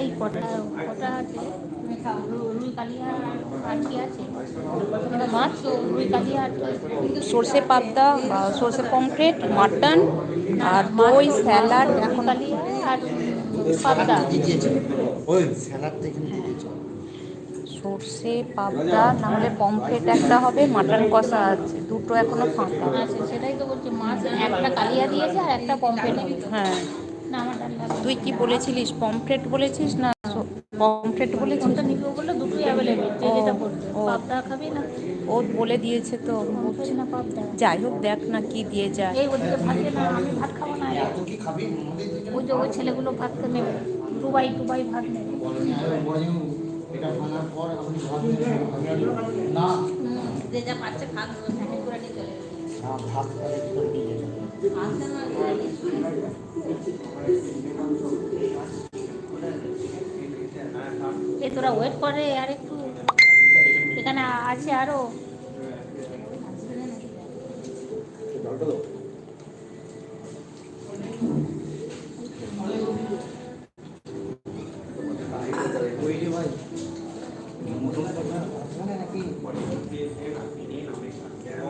এই কটা কটা আছে? রুই কালিয়া আর কি আছে? মাছ তো রুই কালিয়া সর্ষে পাবদা সর্ষে পমফ্রেট মাটন আর দই স্যালাড এখন কালিয়া আর পাবদা। সর্ষে পাবদা নাহলে পমফ্রেট একটা হবে মাটন কষা আছে। দুটো এখনও ফাঁকা। আছে সেটাই তো বলছি মাছ একটা কালিয়া দিয়েছে আর একটা পম্পেট হ্যাঁ। তুই কি বলেছিলিস? পমফ্রেট বলেছিস না পমফ্রেট বলেছিস? কোনটা নিবে বলল দুটোই অ্যাভেলেবেল যে যেটা বলবে ও। পাবদা খাবি না? ও বলে দিয়েছে তো পম্পেট না পাবদা। যাই হোক দেখ না কি দিয়ে যায়। এই ওদিকে ভাত দে না আমি ভাত খাব না। তুই কি খাবি আমাদের ওই যে ওই ছেলেগুলো ভাত নেবে। দুবাই দুবাই ভাত নেবে। এটা ভাঙার পর আপনি ভাত না যে যা পাচ্ছে খাক প্যাকেট করে নিয়ে চলে যাবে ভাত করে দিয়ে এ তোরা ওয়েট করে আর একটু এখানে আছে আরও।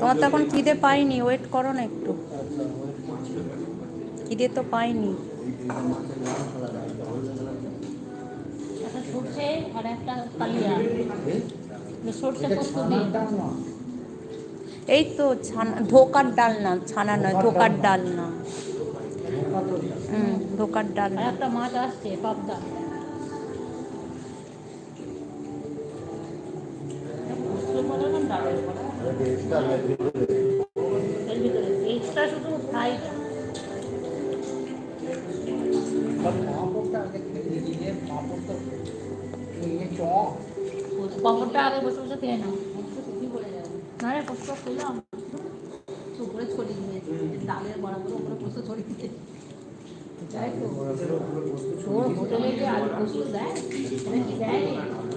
তোমার তো এখন খিদে পাইনি ওয়েট করো না একটু। খিদে তো পাইনি। এই তো ছানা ধোকার ডাল না ছানা নয় ধোকার ডাল। না। হুম ধোকার ডাল একটা মাছ আসছে পাবদা। ভিতরে এক্সট্রা শুধু ফ্রাইটা পাঁপড়টা আগে বসে বসে খেয়ে নাও। না রে পোস্ত খেলাম উপরে ছড়িয়ে দিয়েছে। ডালের বড়াগুলো উপরে পোস্ত ছড়িয়ে দিয়েছে। তাই তো হোটেলে যে আলু পোস্ত দেয় দেয়?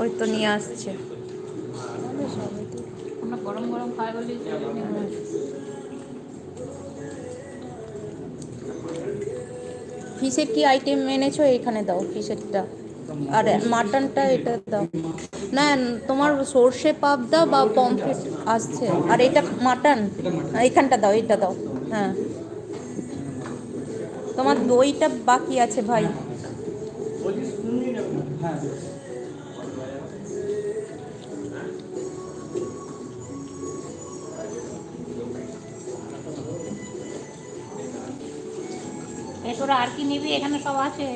ওই তো নিয়ে আসছে। আমরা গরম গরম খাই বলি ফিশের কি আইটেম এনেছো? এখানে দাও ফিশেরটা। আর মাটনটা এটা দাও। না তোমার সর্ষে পাবদা বা পমফ্রেট আসছে। আর এটা মাটন। এইখানটা দাও এটা দাও। হ্যাঁ। তোমার দইটা বাকি আছে ভাই। তোরা আর কি নিবি? এখানে সব আছে।